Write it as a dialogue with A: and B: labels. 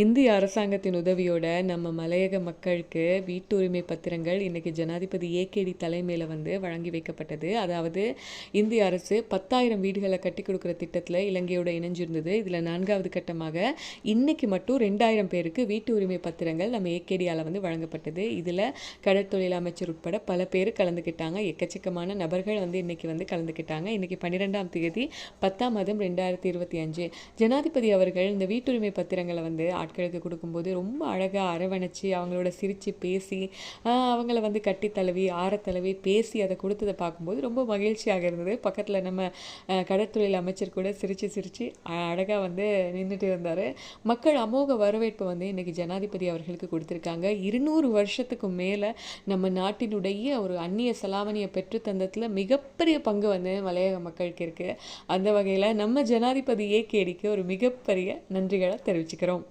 A: இந்திய அரசாங்கத்தின் உதவியோட நம்ம மலையக மக்களுக்கு வீட்டு உரிமை பத்திரங்கள் இன்றைக்கி ஜனாதிபதி ஏகேடி தலைமையில் வந்து வழங்கி வைக்கப்பட்டது. அதாவது இந்திய அரசு பத்தாயிரம் வீடுகளை கட்டி கொடுக்குற திட்டத்தில் இலங்கையோட இணைஞ்சிருந்தது. இதில் நான்காவது கட்டமாக இன்றைக்கி மட்டும் ரெண்டாயிரம் பேருக்கு வீட்டு உரிமை பத்திரங்கள் நம்ம ஏகேடியால் வந்து வழங்கப்பட்டது. இதில் கடற்தொழில் அமைச்சர் உட்பட பல பேர் கலந்துக்கிட்டாங்க எக்கச்சக்கமான நபர்கள் வந்து இன்றைக்கி வந்து கலந்துக்கிட்டாங்க இன்றைக்கி பன்னிரெண்டாம் தேதி பத்தாம் மாதம் ரெண்டாயிரத்தி இருபத்தி அஞ்சு. ஜனாதிபதி அவர்கள் இந்த வீட்டுரிமை பத்திரங்களை வந்து ஆட்களுக்கு கொடுக்கும்போது ரொம்ப அழகாக அரவணைச்சி அவங்களோட சிரித்து பேசி அவங்கள வந்து கட்டி தழுவி ஆற தழுவி பேசி அதை கொடுத்ததை பார்க்கும்போது ரொம்ப மகிழ்ச்சியாக இருந்தது. பக்கத்தில் நம்ம கடற்தொழில் அமைச்சர் கூட சிரித்து சிரித்து அழகாக வந்து நின்றுட்டு இருந்தார். மக்கள் அமோக வரவேற்பு வந்து இன்றைக்கி ஜனாதிபதி அவர்களுக்கு கொடுத்துருக்காங்க. இருநூறு வருஷத்துக்கு மேலே நம்ம நாட்டினுடைய ஒரு அந்நிய செலாவணியை பெற்றுத்தந்தத்தில் மிகப்பெரிய பங்கு வந்து மலையக மக்களுக்கு இருக்குது அந்த வகையில் நம்ம ஜனாதிபதி ஏகேடிக்கு ஒரு மிகப்பெரிய நன்றிகளை தெரிவிச்சுக்கிறோம்.